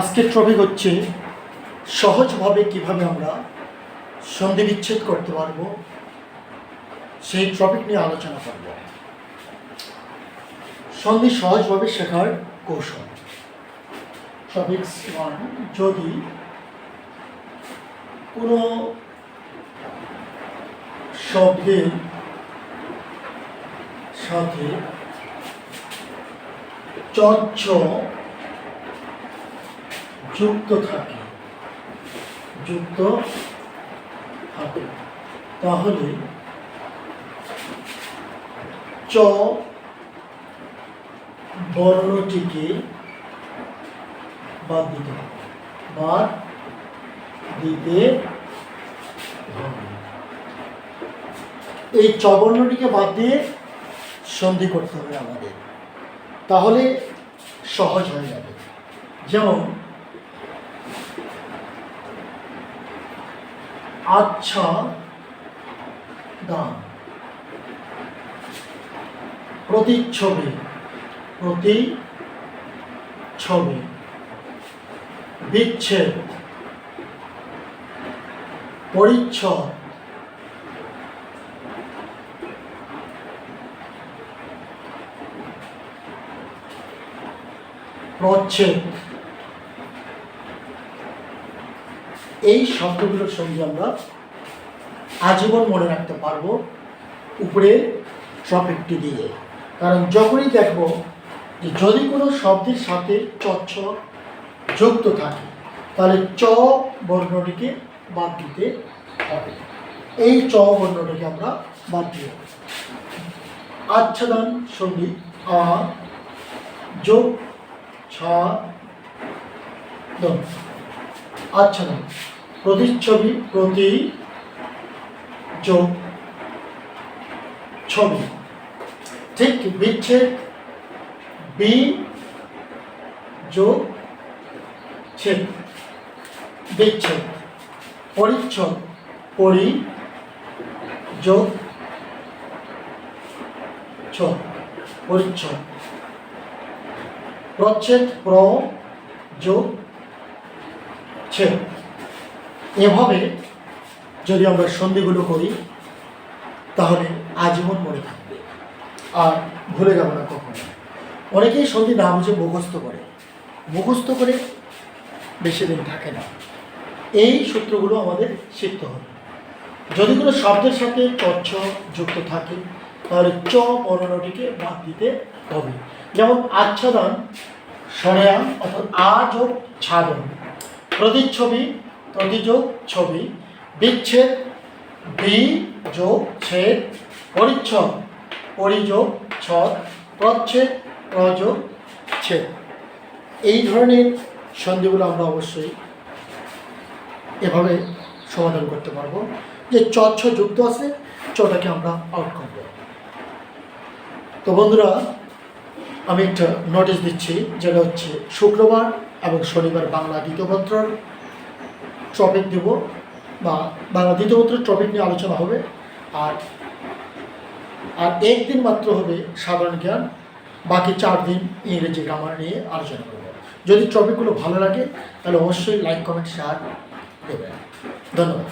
আজকের টপিক হচ্ছে সহজভাবে কীভাবে আমরা সন্ধি বিচ্ছেদ করতে পারব? সেই টপিক নিয়ে আলোচনা করব। সন্ধি সহজভাবে শেখার কৌশল। টপিক ওয়ান যদি কোনো শব্দের সাথে চচ্চ যুক্ত থাকে। যুক্ত থাকে। তাহলে চ বর্ণটিকে বাদ দিতে হবে। বাদ দিতে এই চ বর্ণটিকে বাদ দিয়ে সন্ধি করতে হবে আমাদের। তাহলে সহজ হয়ে যাবে। যেমন আচ্ছা দান প্রতিচ্ছবি প্রতি ছবি বিচ্ছেদ পরিচ্ছদ। প্রচ্ছেদ। এই শব্দগুলোর সঙ্গে আমরা আজীবন মনে রাখতে পারব উপরে টপিকটি দিয়ে। কারণ যখনই দেখব যে যদি কোনো শব্দের সাথে চচ্ছ যুক্ত থাকে, তাহলে চ বর্ণটিকে বাদ দিতে হবে। এই চ বর্ণটিকে আমরা বাদ দিয়ে আচ্ছাদন সঙ্গী আ, যোগ, ছ আচ্ছাদন প্রতিচ্ছবি, প্রতি যোগ ছবি। ঠিক বিচ্ছেদ বি যোগ ছেদ। বিচ্ছেদ, পরিচ্ছদ, পরি যোগ পরিচ্ছদ। প্রচ্ছেদ প্র যোগ ছেদ এভাবে যদি আমরা সন্ধিগুলো করি, তাহলে আজীবন মনে থাকবে। আর ভুলে যাব না কখনো। অনেকেই সন্ধি না বুঝে মুখস্থ করে। মুখস্থ করে বেশি দিন থাকে না। এই সূত্রগুলো আমাদের শিখতে হবে। যদি কোনো শব্দের সাথে চচ্ছ যুক্ত থাকে, তাহলে চ বর্ণটিকে বাদ দিতে হবে। যেমন আচ্ছাদন সরেয়ান অর্থাৎ আ যোগ ছাদন। প্রতিচ্ছবি, প্রতিযোগ ছবি, বিচ্ছেদ, বি যোগ ছেদ, পরিচ্ছদ, পরিযোগ ছদ, প্রচ্ছেদ, প্রযোগ ছেদ। এই ধরনের সন্ধিগুলো আমরা অবশ্যই এভাবে সমাধান করতে পারব। যে চচ্ছ যুক্ত আছে চটাকে আমরা আউট করব। তো বন্ধুরা, আমি একটা নোটিশ দিচ্ছি, যেটা হচ্ছে শুক্রবার। এবং শনিবার বাংলা দ্বিতীয়পত্রর টপিক দেব বা বাংলা দ্বিতীয়পত্রের টপিক নিয়ে আলোচনা হবে। আর আর একদিন মাত্র হবে সাধারণ জ্ঞান, বাকি চার দিন ইংরেজি গ্রামার নিয়ে আলোচনা করব। যদি টপিকগুলো ভালো লাগে, তাহলে অবশ্যই লাইক কমেন্ট শেয়ার দেবেন। ধন্যবাদ।